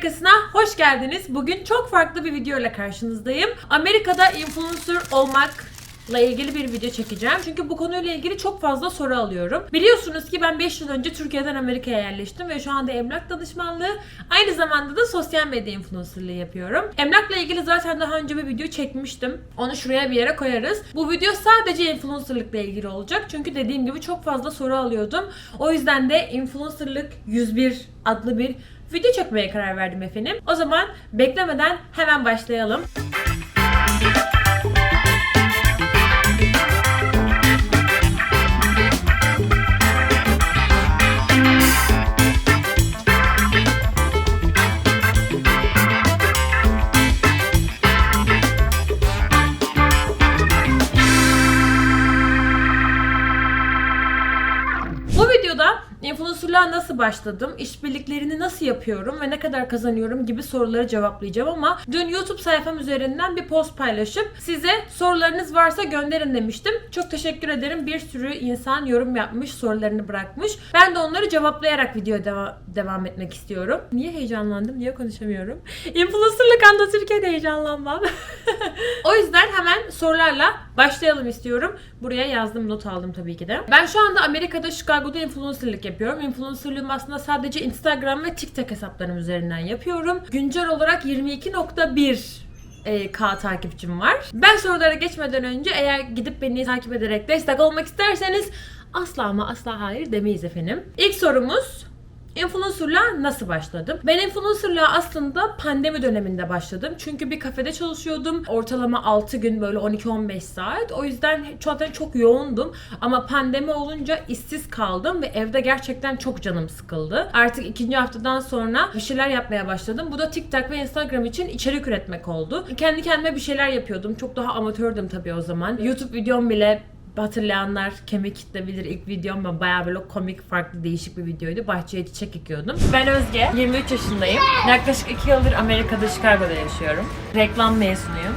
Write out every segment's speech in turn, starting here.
Amerikası'na hoş geldiniz. Bugün çok farklı bir video ile karşınızdayım. Amerika'da influencer olmak ile ilgili bir video çekeceğim. Çünkü bu konuyla ilgili çok fazla soru alıyorum. Biliyorsunuz ki ben 5 yıl önce Türkiye'den Amerika'ya yerleştim ve şu anda emlak danışmanlığı aynı zamanda da sosyal medya influencerlığı yapıyorum. Emlakla ilgili zaten daha önce bir video çekmiştim. Onu şuraya bir yere koyarız. Bu video sadece influencerlıkla ilgili olacak. Çünkü dediğim gibi çok fazla soru alıyordum. O yüzden de influencerlık 101 adlı bir video çekmeye karar verdim efendim. O zaman beklemeden hemen başlayalım. Bu videoda influencerlığa nasıl başladım, işbirliklerini nasıl yapıyorum ve ne kadar kazanıyorum gibi soruları cevaplayacağım ama dün YouTube sayfam üzerinden bir post paylaşıp size sorularınız varsa gönderin demiştim. Çok teşekkür ederim. Bir sürü insan yorum yapmış, sorularını bırakmış. Ben de onları cevaplayarak videoya deva- devam etmek istiyorum. Niye heyecanlandım? Niye konuşamıyorum? Influencerlık anlatırken heyecanlanmam. o yüzden hemen sorularla başlayalım istiyorum. Buraya yazdım, not aldım tabii ki de. Ben şu anda Amerika'da Chicago'da influencerlık yapıyorum. Influencerlığım aslında sadece Instagram ve TikTok hesaplarım üzerinden yapıyorum. Güncel olarak 22.1 e, K takipçim var. Ben sorulara geçmeden önce eğer gidip beni takip ederek destek olmak isterseniz asla ama asla hayır demeyiz efendim. İlk sorumuz Influencer'la nasıl başladım? Ben influencer'la aslında pandemi döneminde başladım. Çünkü bir kafede çalışıyordum. Ortalama 6 gün böyle 12-15 saat. O yüzden zaten çok yoğundum. Ama pandemi olunca işsiz kaldım ve evde gerçekten çok canım sıkıldı. Artık ikinci haftadan sonra bir şeyler yapmaya başladım. Bu da TikTok ve Instagram için içerik üretmek oldu. Kendi kendime bir şeyler yapıyordum. Çok daha amatördüm tabii o zaman. YouTube videom bile hatırlayanlar kemik kitlebilir ilk videom ve bayağı böyle komik farklı değişik bir videoydu. Bahçeye çiçek ekiyordum. Ben Özge, 23 yaşındayım. Yaklaşık 2 yıldır Amerika'da Chicago'da yaşıyorum. Reklam mezunuyum.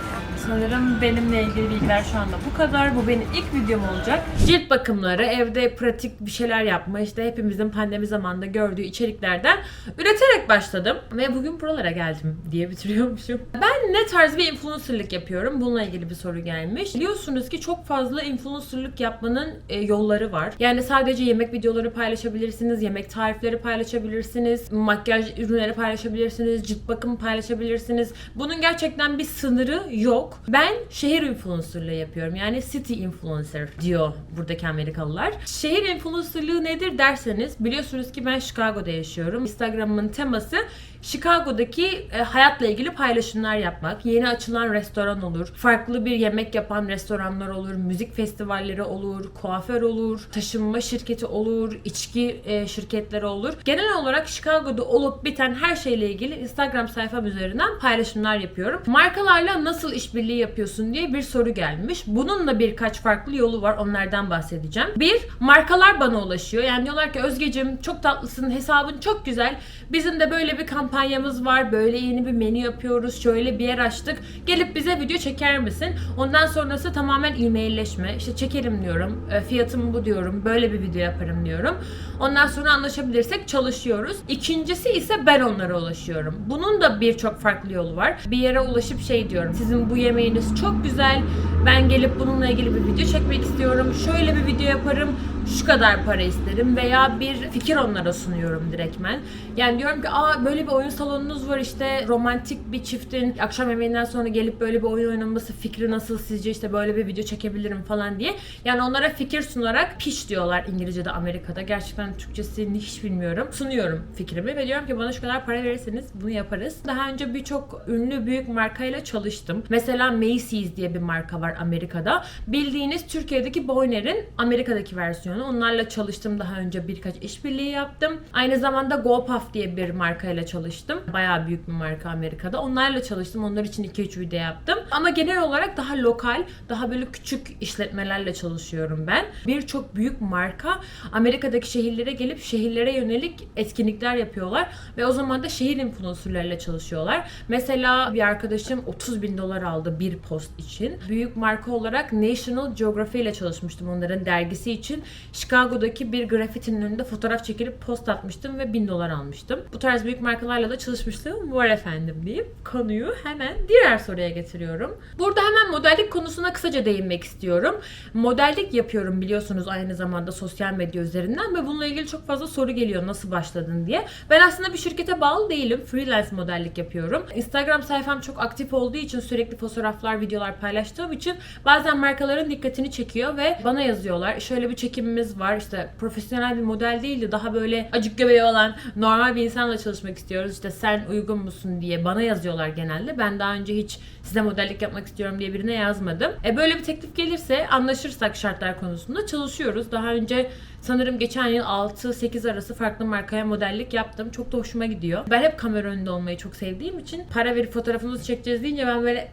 Sanırım benimle ilgili bilgiler şu anda bu kadar. Bu benim ilk videom olacak. Cilt bakımları, evde pratik bir şeyler yapma, işte hepimizin pandemi zamanında gördüğü içeriklerden üreterek başladım. Ve bugün buralara geldim diye bitiriyormuşum. Ben ne tarz bir influencerlık yapıyorum? Bununla ilgili bir soru gelmiş. Biliyorsunuz ki çok fazla influencerlık yapmanın e, yolları var. Yani sadece yemek videoları paylaşabilirsiniz, yemek tarifleri paylaşabilirsiniz, makyaj ürünleri paylaşabilirsiniz, cilt bakımı paylaşabilirsiniz. Bunun gerçekten bir sınırı yok. Ben şehir influencerlığı yapıyorum. Yani city influencer diyor buradaki Amerikalılar. Şehir influencerlığı nedir derseniz biliyorsunuz ki ben Chicago'da yaşıyorum. Instagram'ın teması Chicago'daki e, hayatla ilgili paylaşımlar yapmak. Yeni açılan restoran olur. Farklı bir yemek yapan restoranlar olur. Müzik festivalleri olur. Kuaför olur. Taşınma şirketi olur. içki e, şirketleri olur. Genel olarak Chicago'da olup biten her şeyle ilgili Instagram sayfam üzerinden paylaşımlar yapıyorum. Markalarla nasıl işbirliği yapıyorsun diye bir soru gelmiş. Bunun da birkaç farklı yolu var. Onlardan bahsedeceğim. Bir, markalar bana ulaşıyor. Yani diyorlar ki Özgecim çok tatlısın, hesabın çok güzel. Bizim de böyle bir kampanyamız var. Böyle yeni bir menü yapıyoruz. Şöyle bir yer açtık. Gelip bize video çeker misin? Ondan sonrası tamamen e-mailleşme. İşte çekerim diyorum. E, Fiyatım bu diyorum. Böyle bir video yaparım diyorum. Ondan sonra anlaşabilirsek çalışıyoruz. İkincisi ise ben onlara ulaşıyorum. Bunun da birçok farklı yolu var. Bir yere ulaşıp şey diyorum. Sizin bu yemeğiniz çok güzel. Ben gelip bununla ilgili bir video çekmek istiyorum. Şöyle bir video yaparım. Şu kadar para isterim veya bir fikir onlara sunuyorum direktmen. Yani diyorum ki aa böyle bir oyun salonunuz var işte romantik bir çiftin akşam yemeğinden sonra gelip böyle bir oyun oynaması fikri nasıl sizce işte böyle bir video çekebilirim falan diye. Yani onlara fikir sunarak pitch diyorlar İngilizce'de Amerika'da. Gerçekten Türkçesini hiç bilmiyorum. Sunuyorum fikrimi ve diyorum ki bana şu kadar para verirseniz bunu yaparız. Daha önce birçok ünlü büyük markayla çalıştım. Mesela Macy's diye bir marka var Amerika'da. Bildiğiniz Türkiye'deki Boyner'in Amerika'daki versiyonu. Onlarla çalıştım daha önce birkaç işbirliği yaptım. Aynı zamanda GoPuff diye bir markayla çalıştım. Bayağı büyük bir marka Amerika'da. Onlarla çalıştım. Onlar için 2-3 video yaptım. Ama genel olarak daha lokal, daha böyle küçük işletmelerle çalışıyorum ben. Birçok büyük marka Amerika'daki şehirlere gelip şehirlere yönelik etkinlikler yapıyorlar. Ve o zaman da şehir influencerlarıyla çalışıyorlar. Mesela bir arkadaşım 30 bin dolar aldı bir post için. Büyük marka olarak National Geography ile çalışmıştım onların dergisi için. Chicago'daki bir grafitinin önünde fotoğraf çekilip post atmıştım ve 1000 dolar almıştım. Bu tarz büyük markalarla da çalışmışlığım var efendim deyip konuyu hemen diğer soruya getiriyorum. Burada hemen modellik konusuna kısaca değinmek istiyorum. Modellik yapıyorum biliyorsunuz aynı zamanda sosyal medya üzerinden ve bununla ilgili çok fazla soru geliyor nasıl başladın diye. Ben aslında bir şirkete bağlı değilim. Freelance modellik yapıyorum. Instagram sayfam çok aktif olduğu için sürekli fotoğraflar, videolar paylaştığım için bazen markaların dikkatini çekiyor ve bana yazıyorlar. Şöyle bir çekimimiz var. İşte profesyonel bir model değildi. Daha böyle acık göbeği olan normal bir insanla çalışmak istiyoruz. İşte sen uygun musun diye bana yazıyorlar genelde. Ben daha önce hiç size modellik yapmak istiyorum diye birine yazmadım. E böyle bir teklif gelirse anlaşırsak şartlar konusunda çalışıyoruz. Daha önce sanırım geçen yıl 6-8 arası farklı markaya modellik yaptım. Çok da hoşuma gidiyor. Ben hep kamera önünde olmayı çok sevdiğim için para verip fotoğrafımızı çekeceğiz deyince ben böyle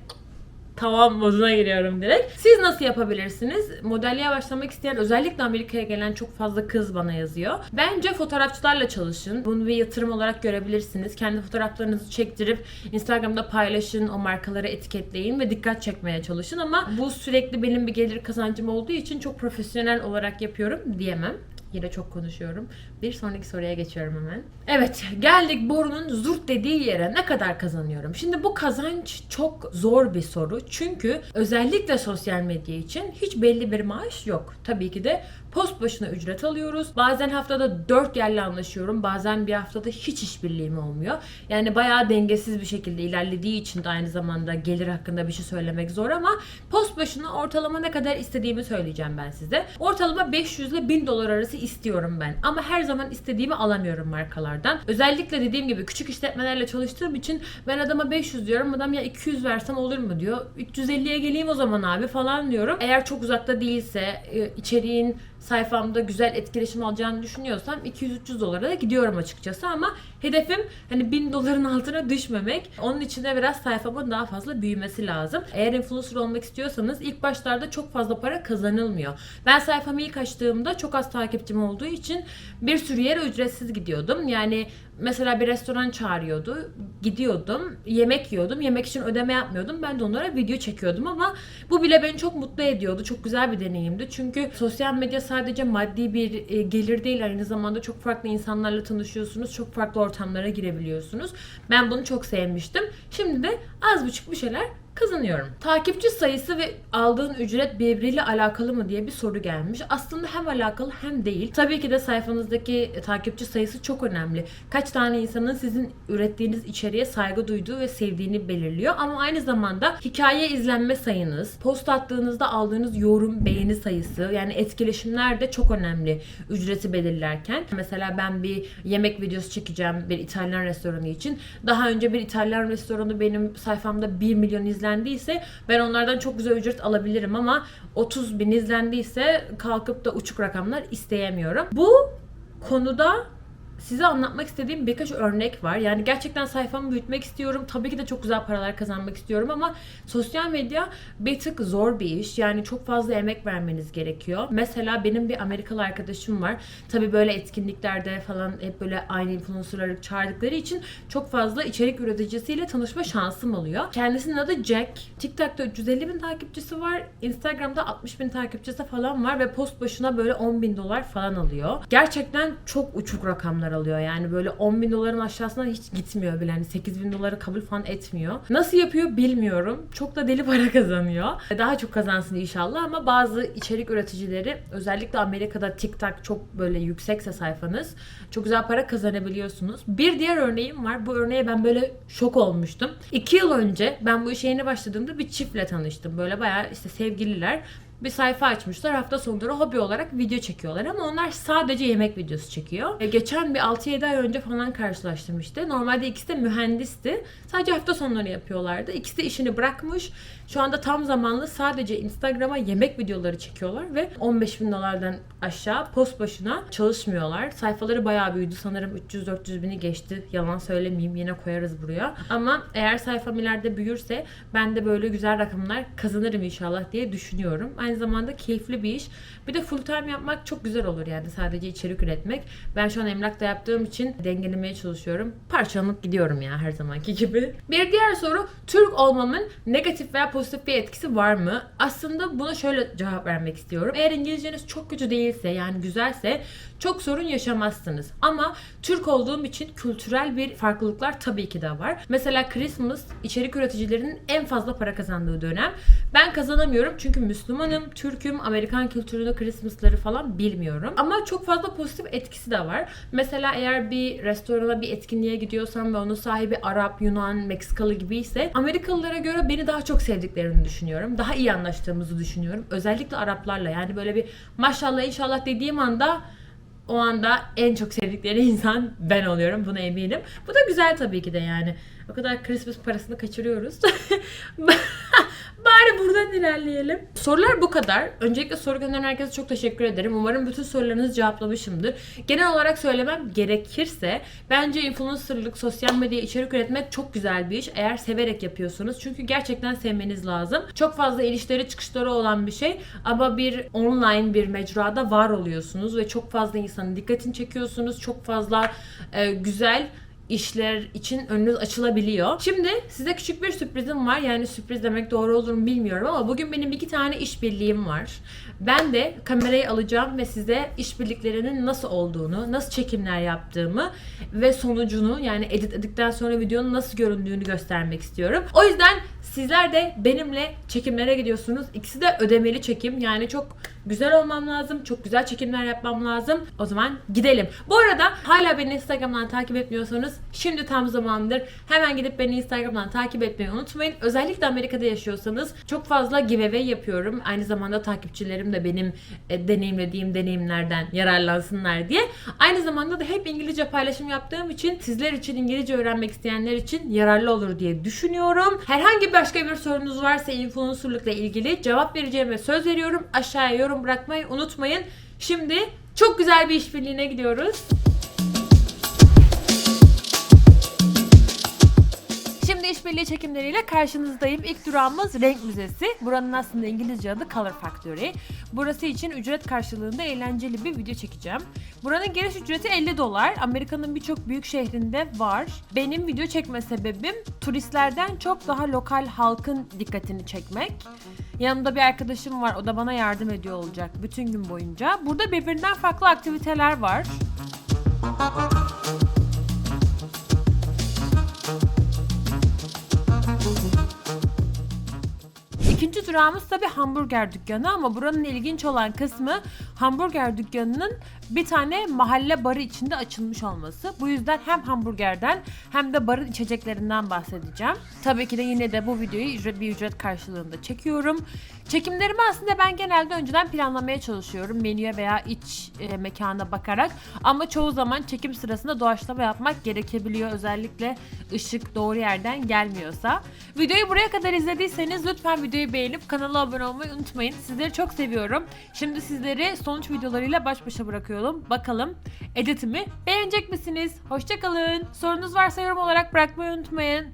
tamam moduna giriyorum direkt. Siz nasıl yapabilirsiniz? Modelliğe başlamak isteyen özellikle Amerika'ya gelen çok fazla kız bana yazıyor. Bence fotoğrafçılarla çalışın. Bunu bir yatırım olarak görebilirsiniz. Kendi fotoğraflarınızı çektirip Instagram'da paylaşın, o markaları etiketleyin ve dikkat çekmeye çalışın ama bu sürekli benim bir gelir kazancım olduğu için çok profesyonel olarak yapıyorum diyemem. Yine çok konuşuyorum. Bir sonraki soruya geçiyorum hemen. Evet, geldik borunun zurt dediği yere ne kadar kazanıyorum? Şimdi bu kazanç çok zor bir soru. Çünkü özellikle sosyal medya için hiç belli bir maaş yok. Tabii ki de post başına ücret alıyoruz. Bazen haftada 4 yerle anlaşıyorum. Bazen bir haftada hiç işbirliğim olmuyor. Yani bayağı dengesiz bir şekilde ilerlediği için de aynı zamanda gelir hakkında bir şey söylemek zor ama post başına ortalama ne kadar istediğimi söyleyeceğim ben size. Ortalama 500 ile 1000 dolar arası istiyorum ben. Ama her zaman istediğimi alamıyorum markalardan. Özellikle dediğim gibi küçük işletmelerle çalıştığım için ben adama 500 diyorum. Adam ya 200 versem olur mu diyor. 350'ye geleyim o zaman abi falan diyorum. Eğer çok uzakta değilse e, içeriğin sayfamda güzel etkileşim alacağını düşünüyorsam 200-300 dolara da gidiyorum açıkçası ama hedefim hani 1000 doların altına düşmemek. Onun için de biraz sayfamın daha fazla büyümesi lazım. Eğer influencer olmak istiyorsanız ilk başlarda çok fazla para kazanılmıyor. Ben sayfamı ilk açtığımda çok az takipçim olduğu için bir sürü yere ücretsiz gidiyordum. Yani mesela bir restoran çağırıyordu. Gidiyordum. Yemek yiyordum. Yemek için ödeme yapmıyordum. Ben de onlara video çekiyordum ama bu bile beni çok mutlu ediyordu. Çok güzel bir deneyimdi. Çünkü sosyal medya sadece maddi bir e, gelir değil. Aynı zamanda çok farklı insanlarla tanışıyorsunuz. Çok farklı ortamlara girebiliyorsunuz. Ben bunu çok sevmiştim. Şimdi de az buçuk bir şeyler kazanıyorum. Takipçi sayısı ve aldığın ücret birbiriyle alakalı mı diye bir soru gelmiş. Aslında hem alakalı hem değil. Tabii ki de sayfanızdaki takipçi sayısı çok önemli. Kaç tane insanın sizin ürettiğiniz içeriğe saygı duyduğu ve sevdiğini belirliyor. Ama aynı zamanda hikaye izlenme sayınız, post attığınızda aldığınız yorum, beğeni sayısı yani etkileşimler de çok önemli ücreti belirlerken. Mesela ben bir yemek videosu çekeceğim bir İtalyan restoranı için. Daha önce bir İtalyan restoranı benim sayfamda 1 milyon izlendiyse ben onlardan çok güzel ücret alabilirim ama 30 bin izlendiyse kalkıp da uçuk rakamlar isteyemiyorum. Bu konuda size anlatmak istediğim birkaç örnek var. Yani gerçekten sayfamı büyütmek istiyorum. Tabii ki de çok güzel paralar kazanmak istiyorum ama sosyal medya bir tık zor bir iş. Yani çok fazla emek vermeniz gerekiyor. Mesela benim bir Amerikalı arkadaşım var. Tabii böyle etkinliklerde falan hep böyle aynı influencerları çağırdıkları için çok fazla içerik üreticisiyle tanışma şansım oluyor. Kendisinin adı Jack. TikTok'ta 350 bin takipçisi var. Instagram'da 60 bin takipçisi falan var ve post başına böyle 10 bin dolar falan alıyor. Gerçekten çok uçuk rakamlar alıyor. Yani böyle 10 bin doların aşağısına hiç gitmiyor bile. Hani 8 bin doları kabul falan etmiyor. Nasıl yapıyor bilmiyorum. Çok da deli para kazanıyor. Daha çok kazansın inşallah ama bazı içerik üreticileri özellikle Amerika'da TikTok çok böyle yüksekse sayfanız çok güzel para kazanabiliyorsunuz. Bir diğer örneğim var. Bu örneğe ben böyle şok olmuştum. 2 yıl önce ben bu işe yeni başladığımda bir çiftle tanıştım. Böyle bayağı işte sevgililer bir sayfa açmışlar. Hafta sonları hobi olarak video çekiyorlar ama onlar sadece yemek videosu çekiyor. E, geçen bir 6-7 ay önce falan karşılaştım işte. Normalde ikisi de mühendisti. Sadece hafta sonları yapıyorlardı. İkisi de işini bırakmış. Şu anda tam zamanlı sadece Instagram'a yemek videoları çekiyorlar ve 15 bin dolardan aşağı post başına çalışmıyorlar. Sayfaları bayağı büyüdü. Sanırım 300-400 bini geçti. Yalan söylemeyeyim. Yine koyarız buraya. Ama eğer sayfam ileride büyürse ben de böyle güzel rakamlar kazanırım inşallah diye düşünüyorum. Aynı zamanda keyifli bir iş. Bir de full time yapmak çok güzel olur yani sadece içerik üretmek. Ben şu an emlakta yaptığım için dengelemeye çalışıyorum. Parçalanıp gidiyorum ya her zamanki gibi. Bir diğer soru Türk olmamın negatif veya pozitif bir etkisi var mı? Aslında buna şöyle cevap vermek istiyorum. Eğer İngilizceniz çok kötü değilse yani güzelse çok sorun yaşamazsınız. Ama Türk olduğum için kültürel bir farklılıklar tabii ki de var. Mesela Christmas içerik üreticilerinin en fazla para kazandığı dönem. Ben kazanamıyorum çünkü Müslümanım, Türk'üm, Amerikan kültürünü, Christmas'ları falan bilmiyorum. Ama çok fazla pozitif etkisi de var. Mesela eğer bir restorana bir etkinliğe gidiyorsam ve onun sahibi Arap, Yunan, Meksikalı gibi ise Amerikalılara göre beni daha çok sevdiklerini düşünüyorum. Daha iyi anlaştığımızı düşünüyorum. Özellikle Araplarla yani böyle bir maşallah inşallah dediğim anda o anda en çok sevdikleri insan ben oluyorum. Buna eminim. Bu da güzel tabii ki de yani. O kadar Christmas parasını kaçırıyoruz. Bari buradan ilerleyelim. Sorular bu kadar. Öncelikle soru gönderen herkese çok teşekkür ederim. Umarım bütün sorularınızı cevaplamışımdır. Genel olarak söylemem gerekirse bence influencerlık, sosyal medya içerik üretmek çok güzel bir iş. Eğer severek yapıyorsunuz. Çünkü gerçekten sevmeniz lazım. Çok fazla inişleri çıkışları olan bir şey. Ama bir online bir mecrada var oluyorsunuz ve çok fazla insanın dikkatini çekiyorsunuz. Çok fazla e, güzel işler için önünüz açılabiliyor. Şimdi size küçük bir sürprizim var. Yani sürpriz demek doğru olur mu bilmiyorum ama bugün benim iki tane işbirliğim var. Ben de kamerayı alacağım ve size işbirliklerinin nasıl olduğunu, nasıl çekimler yaptığımı ve sonucunu yani editledikten sonra videonun nasıl göründüğünü göstermek istiyorum. O yüzden sizler de benimle çekimlere gidiyorsunuz. İkisi de ödemeli çekim. Yani çok güzel olmam lazım. Çok güzel çekimler yapmam lazım. O zaman gidelim. Bu arada hala beni Instagram'dan takip etmiyorsanız şimdi tam zamandır. Hemen gidip beni Instagram'dan takip etmeyi unutmayın. Özellikle Amerika'da yaşıyorsanız çok fazla giveaway yapıyorum. Aynı zamanda takipçilerim de benim e, deneyimlediğim deneyimlerden yararlansınlar diye. Aynı zamanda da hep İngilizce paylaşım yaptığım için sizler için İngilizce öğrenmek isteyenler için yararlı olur diye düşünüyorum. Herhangi başka bir sorunuz varsa influencerlıkla ilgili cevap vereceğime söz veriyorum. Aşağıya yorum bırakmayı unutmayın. Şimdi çok güzel bir işbirliğine gidiyoruz. İşbirliği çekimleriyle karşınızdayım. İlk durağımız Renk Müzesi. Buranın aslında İngilizce adı Color Factory. Burası için ücret karşılığında eğlenceli bir video çekeceğim. Buranın giriş ücreti 50 dolar. Amerika'nın birçok büyük şehrinde var. Benim video çekme sebebim turistlerden çok daha lokal halkın dikkatini çekmek. Yanımda bir arkadaşım var. O da bana yardım ediyor olacak bütün gün boyunca. Burada birbirinden farklı aktiviteler var. İkinci durağımız tabi hamburger dükkanı ama buranın ilginç olan kısmı hamburger dükkanının bir tane mahalle barı içinde açılmış olması. Bu yüzden hem hamburgerden hem de barın içeceklerinden bahsedeceğim. Tabii ki de yine de bu videoyu ücret, bir ücret karşılığında çekiyorum. Çekimlerimi aslında ben genelde önceden planlamaya çalışıyorum menüye veya iç e, mekana bakarak. Ama çoğu zaman çekim sırasında doğaçlama yapmak gerekebiliyor. Özellikle ışık doğru yerden gelmiyorsa. Videoyu buraya kadar izlediyseniz lütfen beğenip kanala abone olmayı unutmayın. Sizleri çok seviyorum. Şimdi sizleri sonuç videolarıyla baş başa bırakıyorum. Bakalım editimi beğenecek misiniz? Hoşçakalın. Sorunuz varsa yorum olarak bırakmayı unutmayın.